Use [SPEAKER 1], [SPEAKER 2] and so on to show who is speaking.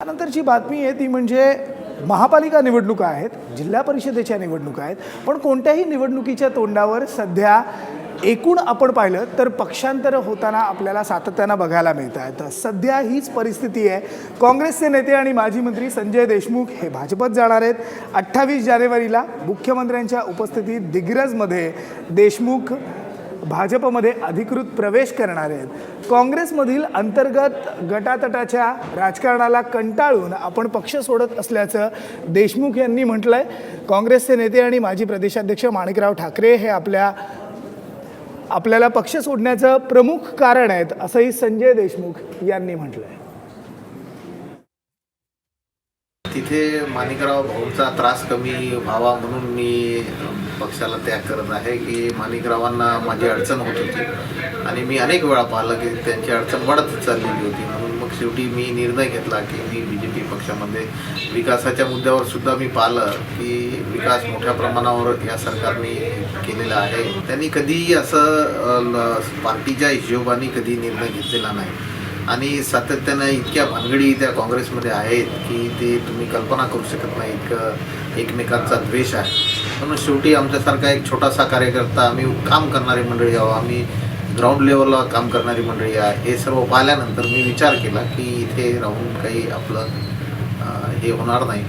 [SPEAKER 1] त्यानंतरची बातमी आहे ती म्हणजे महापालिका निवडणुका आहेत जिल्हा परिषदेच्या निवडणुका आहेत पण कोणत्याही निवडणुकीच्या तोंडावर सध्या एकूण आपण पाहिलं तर पक्षांतर होताना आपल्याला सातत्यानं बघायला मिळत आहेत सध्या हीच परिस्थिती आहे. काँग्रेसचे नेते आणि माजी मंत्री संजय देशमुख हे भाजपत जाणार आहेत. अठ्ठावीस जानेवारीला मुख्यमंत्र्यांच्या उपस्थितीत दिग्रजमध्ये देशमुख भाजपमध्ये अधिकृत प्रवेश करणार आहेत. काँग्रेसमधील अंतर्गत गटातटाच्या राजकारणाला कंटाळून आपण पक्ष सोडत असल्याचं देशमुख यांनी म्हटलं आहे काँग्रेसचे नेते आणि माजी प्रदेशाध्यक्ष माणिकराव ठाकरे हे आपल्या आपल्याला पक्ष सोडण्याचं प्रमुख कारण आहेत असंही संजय देशमुख यांनी म्हटलं आहे
[SPEAKER 2] तिथे माणिकराव भाऊचा त्रास कमी व्हावा म्हणून मी पक्षाला त्याग करत आहे की माणिकरावांना माझी अडचण होत होती. आणि मी अनेक वेळा पाहिलं की त्यांची अडचण वाढतच चाललेली होती. म्हणून मग शेवटी मी निर्णय घेतला की मी बी जे पी पक्षामध्ये विकासाच्या मुद्द्यावर सुद्धा मी पाहिलं की विकास मोठ्या प्रमाणावर या सरकारने केलेला आहे. त्यांनी कधीही असं ल- पार्टीच्या हिशोबाने कधी निर्णय घेतलेला नाही. आणि सातत्यानं इतक्या भानगडी त्या काँग्रेसमध्ये आहेत की ते तुम्ही कल्पना करू शकत नाही इतकं एकमेकांचा द्वेष आहे. म्हणून शेवटी आमच्यासारखा एक छोटासा कार्यकर्ता आम्ही काम करणारी मंडळी आहो आम्ही ग्राउंड लेवलला काम करणारी मंडळी आहे. हे सर्व पाहिल्यानंतर मी विचार केला की इथे राहून काही आपलं हे होणार नाही.